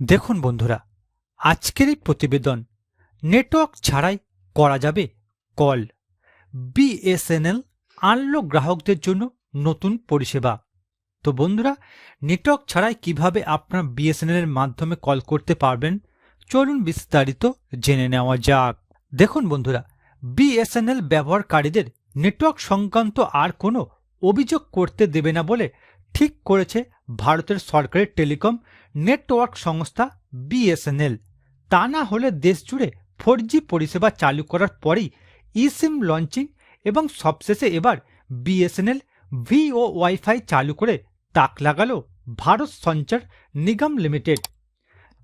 দেখুন বন্ধুরা, আজকের এই প্রতিবেদন নেটওয়ার্ক ছাড়াই করা যাবে কল। বিএসএনএল আনলো গ্রাহকদের জন্য নতুন পরিষেবা। তো বন্ধুরা, নেটওয়ার্ক ছাড়াই কীভাবে আপনার বিএসএনএল এর মাধ্যমে কল করতে পারবেন, চলুন বিস্তারিত জেনে নেওয়া যাক। দেখুন বন্ধুরা, বিএসএনএল ব্যবহারকারীদের নেটওয়ার্ক সংক্রান্ত আর কোনো অভিযোগ করতে দেবে না বলে ঠিক করেছে ভারতের সরকারের টেলিকম নেটওয়ার্ক সংস্থা বিএসএনএল। তা না হলে দেশ জুড়ে ফোর পরিষেবা চালু করার পরেই ইসিম লঞ্চিং এবং সবশেষে এবার বিএসএনএল ভিও ওয়াইফাই চালু করে তাক লাগালো ভারত সঞ্চার নিগম লিমিটেড।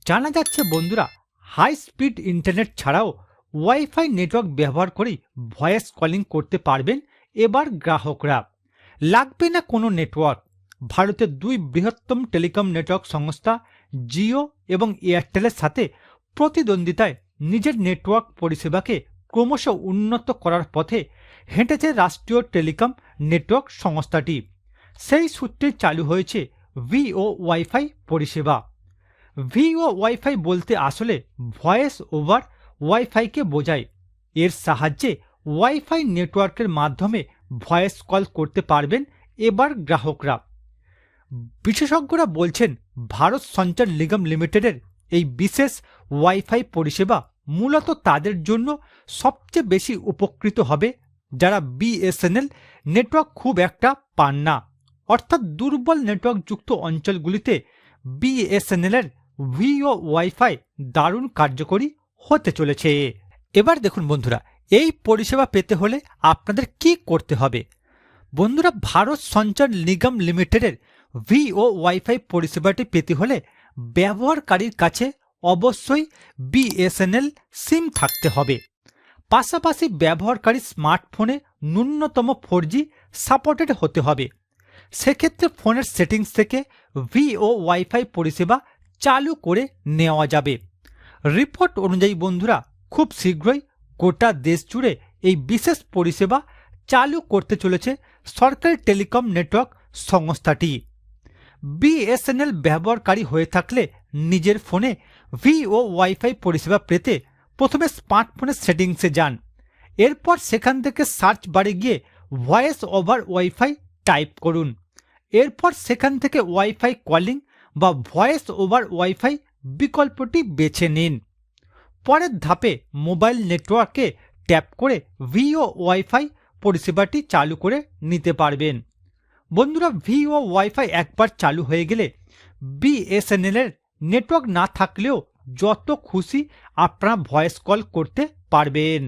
জানা যাচ্ছে বন্ধুরা, হাই স্পিড ইন্টারনেট ছাড়াও ওয়াইফাই নেটওয়ার্ক ব্যবহার করেই ভয়েস কলিং করতে পারবেন এবার গ্রাহকরা। লাগবে না কোনো নেটওয়ার্ক? ভারতের দুই বৃহত্তম টেলিকম নেটওয়ার্ক সংস্থা জিও এবং এয়ারটেলের সাথে প্রতিদ্বন্দ্বিতায় নিজের নেটওয়ার্ক পরিষেবাকে ক্রমশ উন্নত করার পথে হেঁটেছে রাষ্ট্রীয় টেলিকম নেটওয়ার্ক সংস্থাটি। সেই সূত্রে চালু হয়েছে ভিও ওয়াইফাই পরিষেবা। ভিও ওয়াইফাই বলতে আসলে ভয়েস ওভার ওয়াইফাইকে বোঝায়। এর সাহায্যে ওয়াইফাই নেটওয়ার্কের মাধ্যমে ভয়েস কল করতে পারবেন এবার গ্রাহকরা। বিশেষজ্ঞরা বলছেন, ভারত সঞ্চার নিগম লিমিটেডের এই বিশেষ ওয়াইফাই পরিষেবা মূলত তাদের জন্য সবচেয়ে বেশি উপকৃত হবে যারা বিএসএনএল নেটওয়ার্ক খুব একটা পান না। অর্থাৎ দুর্বল নেটওয়ার্কযুক্ত অঞ্চলগুলিতে বিএসএনএল এর ভিও ওয়াইফাই দারুণ কার্যকরী হতে চলেছে। এবার দেখুন বন্ধুরা, এই পরিষেবা পেতে হলে আপনাদের কি করতে হবে? বন্ধুরা, ভারত সঞ্চার নিগম লিমিটেডের ভিও ওয়াইফাই পরিষেবাটি পেতে হলে ব্যবহারকারীর কাছে অবশ্যই বিএসএনএল সিম থাকতে হবে। পাশাপাশি ব্যবহারকারী স্মার্টফোনে ন্যূনতম ফোর জি সাপোর্টেড হতে হবে। সেক্ষেত্রে ফোনের সেটিংস থেকে ভিও ওয়াইফাই পরিষেবা চালু করে নেওয়া যাবে। রিপোর্ট অনুযায়ী বন্ধুরা, খুব শীঘ্রই গোটা দেশ জুড়ে এই বিশেষ পরিষেবা চালু করতে চলেছে সরকারি টেলিকম নেটওয়ার্ক সংস্থাটি। বিএসএনএল ব্যবহারকারী হয়ে থাকলে নিজের ফোনে ভিও ওয়াইফাই পরিষেবা পেতে প্রথমে স্মার্টফোনের সেটিংসে যান। এরপর সেখান থেকে সার্চ বারে গিয়ে ভয়েস ওভার ওয়াইফাই টাইপ করুন। এরপর সেখান থেকে ওয়াইফাই কলিং বা ভয়েস ওভার ওয়াইফাই বিকল্পটি বেছে নিন। পরের ধাপে মোবাইল নেটওয়ার্কে ট্যাপ করে ভিও ওয়াইফাই পরিষেবাটি চালু করে নিতে পারবেন। বন্ধুরা ভিও ওয়াইফাই একবার চালু হয়ে গেলে বিএসএনএল এর নেটওয়ার্ক না থাকলেও যত খুশি আপনারা ভয়েস কল করতে পারবেন।